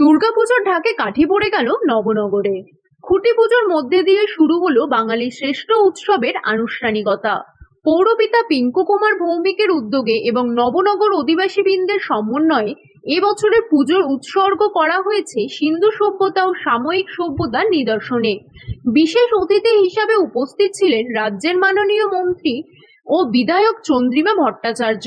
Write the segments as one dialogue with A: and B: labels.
A: দুর্গাপুজোর ঢাকে কাঠি পড়ে গেল নবনগরে। খুঁটি পুজোর মধ্যে দিয়ে শুরু হলো বাঙালির শ্রেষ্ঠ উৎসবের আনুষ্ঠানিকতা। পৌরপিতা পিঙ্কু কুমার ভৌমিকের উদ্যোগে এবং নবনগর অধিবাসীবৃন্দের সমন্বয়ে এবছরের পুজোর উৎসর্গ করা হয়েছে সিন্ধু সভ্যতা ও সাময়িক সভ্যতার নিদর্শনে। বিশেষ অতিথি হিসাবে উপস্থিত ছিলেন রাজ্যের মাননীয় মন্ত্রী ও বিধায়ক চন্দ্রিমা ভট্টাচার্য।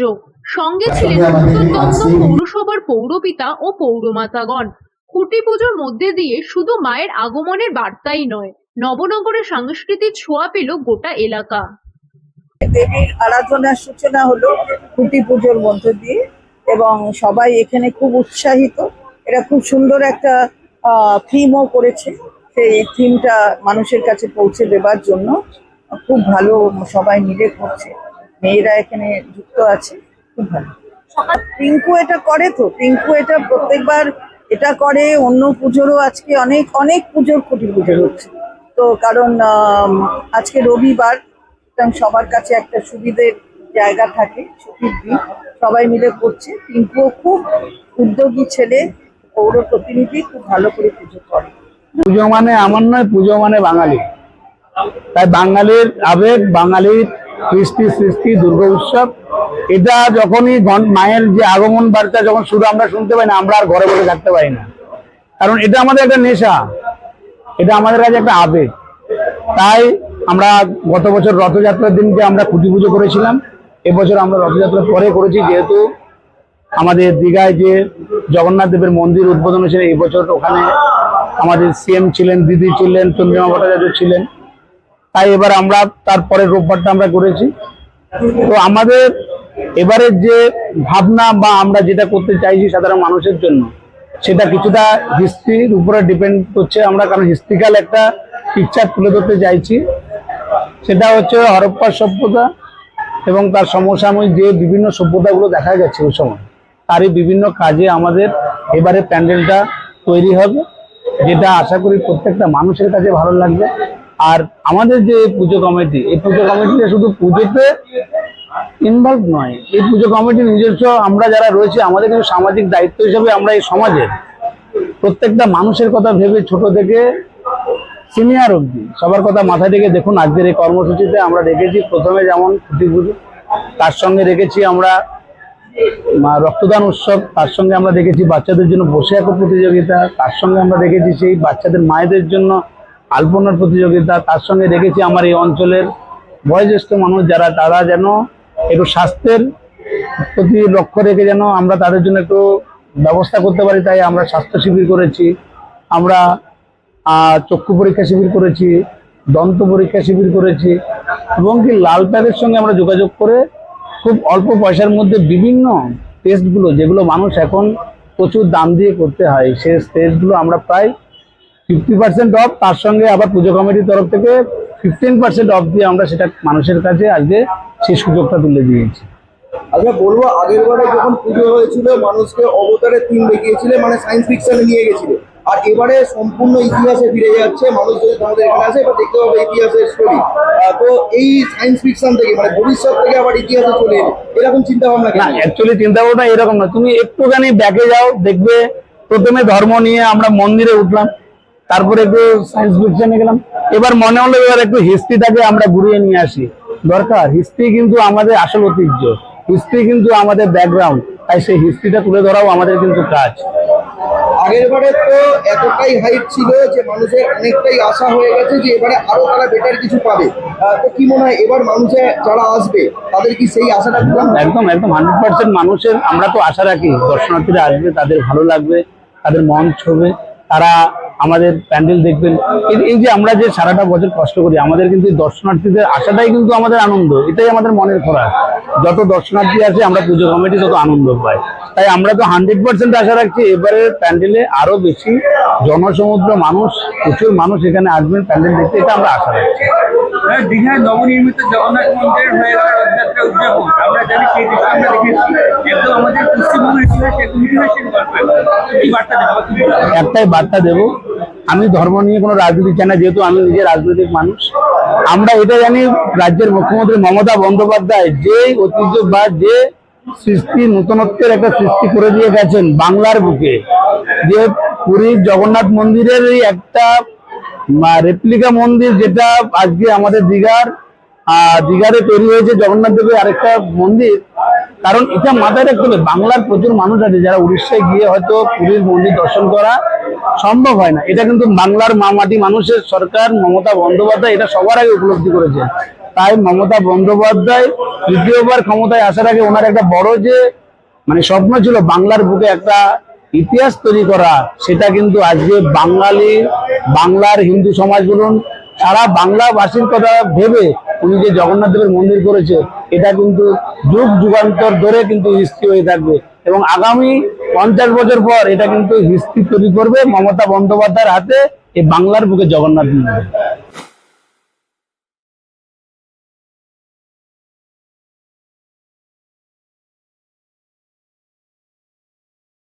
A: সঙ্গে ছিলেন উত্তর দমদম পৌরসভার পৌরপিতা ও পৌরমাতাগণ। খুঁটি পুজোর মধ্যে দিয়ে শুধু মায়ের আগমনের বার্তাই নয় নবনগরের সাংস্কৃতিক ছোঁয়া পেল গোটা এলাকা।
B: দেবীর আরাধনার সূচনা হলো খুঁটি পুজোর মধ্য দিয়ে এবং সবাই এখানে খুব উৎসাহিত। এটা খুব সুন্দর একটা থিমও করেছে। সেই থিমটা মানুষের কাছে পৌঁছে দেবার জন্য খুব ভালো সবাই মিলে করছে। মেয়েরা এখানে যুক্ত আছে। পিঙ্কু এটা করে তো। পিঙ্কু এটা প্রত্যেকবার এটা করে, অন্য পুজোরও আজকে অনেক অনেক পুজোর খুঁটি পুজো হচ্ছে। তো কারণ আজকে রবিবার সবার কাছে একটা সুবিধের জায়গা থাকে, ছুটির দিন, সবাই মিলে করছে। পিঙ্কুও খুব উদ্যোগী ছেলে পৌর প্রতিনিধি খুব ভালো করে পুজো করে।
C: পুজো মানে আমার নয়, পুজো মানে বাঙালি। তাই বাঙালির আবেগ, বাঙালির কৃষ্টি সৃষ্টি, দুর্গা উৎসব। এটা যখনই মায়ের যে আগমন বার্তা যখন শুরু আমরা শুনতে পাই না, আমরা আর ঘরে বসে থাকতে পারি না। কারণ এটা আমাদের একটা নেশা। এটা আমাদের কাছে একটা আবেগ। তাই আমরা গত বছর রথযাত্রার দিনকে আমরা খুঁটি পুজো করেছিলাম। এবছর আমরা রথযাত্রার পরে করেছি, যেহেতু আমাদের দীঘায় যে জগন্নাথ দেবের মন্দির উদ্বোধন হয়েছিল, এই বছর ওখানে আমাদের সিএম ছিলেন, দিদি ছিলেন, চন্দ্রিমা ভট্টাচার্য ছিলেন। তাই এবার আমরা তারপরে রোববারটা আমরা করেছি। তো আমাদের এবারের যে ভাবনা বা আমরা যেটা করতে চাইছি সাধারণ মানুষের জন্য, সেটা কিছুটা হিস্ট্রির উপরে ডিপেন্ড করছে আমরা, কারণ হিস্ট্রিক্যাল একটা পিকচার তুলে ধরতে চাইছি। সেটা হচ্ছে হরপ্পা সভ্যতা এবং তার সমসাময়িক যে বিভিন্ন সভ্যতাগুলো দেখা গেছে ওই সময়, তারই বিভিন্ন কাজে আমাদের এবারে প্যান্ডেলটা তৈরি হবে, যেটা আশা করি প্রত্যেকটা মানুষের কাছে ভালো লাগবে। আর আমাদের যে পুজো কমিটি, এই পুজো কমিটিটা শুধু পুজোতে ইনভলভ নয়, এই পুজো কমিটি নিজস্ব আমরা যারা রয়েছে, আমাদের কিন্তু সামাজিক দায়িত্ব হিসেবে আমরা এই সমাজের প্রত্যেকটা মানুষের কথা ভেবে ছোট থেকে সিনিয়র অবধি সবার কথা মাথায় রেখে দেখুন, আজকের এই কর্মসূচিতে আমরা রেখেছি, প্রথমে যেমন খুঁটি পুজো, তার সঙ্গে রেখেছি আমরা রক্তদান উৎসব, তার সঙ্গে আমরা দেখেছি বাচ্চাদের জন্য বসে আঁকো প্রতিযোগিতা, তার সঙ্গে আমরা দেখেছি সেই বাচ্চাদের, মায়েদের জন্য আলপনার প্রতিযোগিতা, তার সঙ্গে দেখেছি আমার এই অঞ্চলের বয়োজ্যেষ্ঠ মানুষ যারা, তারা যেন একটু স্বাস্থ্যের প্রতি লক্ষ্য রেখে যেন আমরা তাদের জন্য একটু ব্যবস্থা করতে পারি। তাই আমরা স্বাস্থ্য শিবির করেছি, আমরা চক্ষু পরীক্ষা শিবির করেছি, দন্ত পরীক্ষা শিবির করেছি এবং কি লাল প্যাকের সঙ্গে আমরা যোগাযোগ করে খুব অল্প পয়সার মধ্যে বিভিন্ন টেস্টগুলো যেগুলো মানুষ এখন প্রচুর দাম দিয়ে করতে হয়, সেই টেস্টগুলো আমরা প্রায় ফিফটি পার্সেন্ট অফ তার সঙ্গে আবার পুজো কমিটির তরফ থেকে ফিফটিন পার্সেন্ট অফ দিয়ে আমরা সেটা মানুষের কাছে আজকে সেই সুযোগটা তুলে দিয়েছি।
D: আচ্ছা বলব আগের বারে যখন পুজো হয়েছিল মানুষকে অবতারে থিম দেখিয়েছিলে মানে সায়েন্স ফিকশনে নিয়ে গেছিল। আর এবারে সম্পূর্ণ ইতিহাসে ফিরে যাচ্ছে মানুষ যদি আমাদের এখানে আসে এবার দেখতে পাবে ইতিহাসের স্টোরি তো এই সায়েন্স ফিকশন থেকে মানে ভবিষ্যৎ থেকে আবার ইতিহাসে চলে এরকম চিন্তা ভাবনা
C: না অ্যাকচুয়ালি চিন্তা ভাবনা এরকম না। তুমি একটুখানি ব্যাকে যাও দেখবে প্রথমে ধর্ম নিয়ে আমরা মন্দিরে উঠলাম। তারপরে একটু সায়েন্স ফিকশনে গেলাম। এবার মনে হলো এবার একটু হিস্ট্রিটাকে আমরা ঘুরিয়ে নিয়ে আসি। দরকার হিস্ট্রি কিন্তু আমাদের আসল ঐতিহ্য। হিস্ট্রি কিন্তু আমাদের ব্যাকগ্রাউন্ড তাই সেই হিস্ট্রিটা তুলে ধরাও আমাদের কিন্তু কাজ।
D: আগের বারে তো এতটাই হাইট ছিল যে মানুষের অনেকটাই আশা হয়ে গেছে যে এবারে আরও তারা বেটার কিছু পাবে। তো কি মনে হয় এবার মানুষে যারা আসবে তাদের কি সেই আশাটা
C: একদম একদম হান্ড্রেড পার্সেন্ট মানুষের আমরা তো আশা রাখি দর্শনার্থীরা আসবে তাদের ভালো লাগবে তাদের মন ছবে। তারা আমাদের প্যান্ডেল দেখবেন। এই- যে আমরা যে সারাটা বছর কষ্ট করি, আমাদের কিন্তু দর্শনার্থীদের আসাটাই কিন্তু আমাদের আনন্দ। এটাই আমাদের মনের খোরাক। যত দর্শনার্থী আছে আমরা পুজো কমিটি তত আনন্দ পাই। তাই আমরা তো হান্ড্রেড পার্সেন্ট আশা রাখছি এবারে প্যান্ডেলে আরও বেশি জনসমুদ্র মানুষ প্রচুর মানুষ এখানে আসবেন প্যান্ডেল দেখতে এটা আমরা আশা রাখছি।
E: হ্যাঁ, দীঘায় নবনির্মিত জগন্নাথ মন্দির হয়ে গেল রথযাত্রা উদযাপন। আমরা জানি সেই দৃশ্য আমরা দেখেছি। একদম আমাদের পশ্চিমবঙ্গের ইতিহাস একদম ইতিহাসের গল্প। এই বার্তা দেওয়া
C: একটাই বার্তা দেব আমি ধর্ম নিয়ে কোনো রাজনীতি চাই না, যেহেতু আমি নিজে রাজনৈতিক মানুষ। আমরা এটা জানি, রাজ্যের মুখ্যমন্ত্রী মমতা বন্দ্যোপাধ্যায় যে ঐতিহ্য বা যে সৃষ্টি, নতুনত্বের একটা সৃষ্টি করে দিয়ে গেছেন বাংলার বুকে, যে পুরীর জগন্নাথ মন্দিরেরই একটা রেপ্লিকা মন্দির যেটা আজকে আমাদের দীঘার দীঘাতে তৈরি হয়েছে জগন্নাথ দেবের আরেকটা মন্দির। কারণ এটা মাথায় রাখতে হবে, বাংলার প্রচুর মানুষ আছে যারা উড়িষ্যায় গিয়ে হয়তো পুরীর মন্দির দর্শন করা সম্ভব হয় না। এটা কিন্তু বাংলার মামাটি মানুষের সরকার, মমতা বন্দ্যোপাধ্যায় এটা সবার আগে উপলব্ধি করেছে। তাই মমতা বন্দ্যোপাধ্যায় তৃতীয়বার ক্ষমতায় আসার আগে ওনার একটা বড় যে মানে স্বপ্ন ছিল বাংলার বুকে একটা ইতিহাস তৈরি করা, সেটা কিন্তু আজকে বাঙালি, বাংলার হিন্দু সমাজ বলুন, সারা বাংলাবাসীর কথা ভেবে উনি যে জগন্নাথ দেবের মন্দির করেছে, এটা কিন্তু যুগ যুগান্তর ধরে কিন্তু হিস্ট্রি হয়ে থাকবে। এবং আগামী পঞ্চাশ বছর পর এটা কিন্তু হিস্ট্রি তৈরি করবে মমতা বন্দ্যোপাধ্যায়ের হাতে, এই বাংলার বুকে জগন্নাথ মন্দির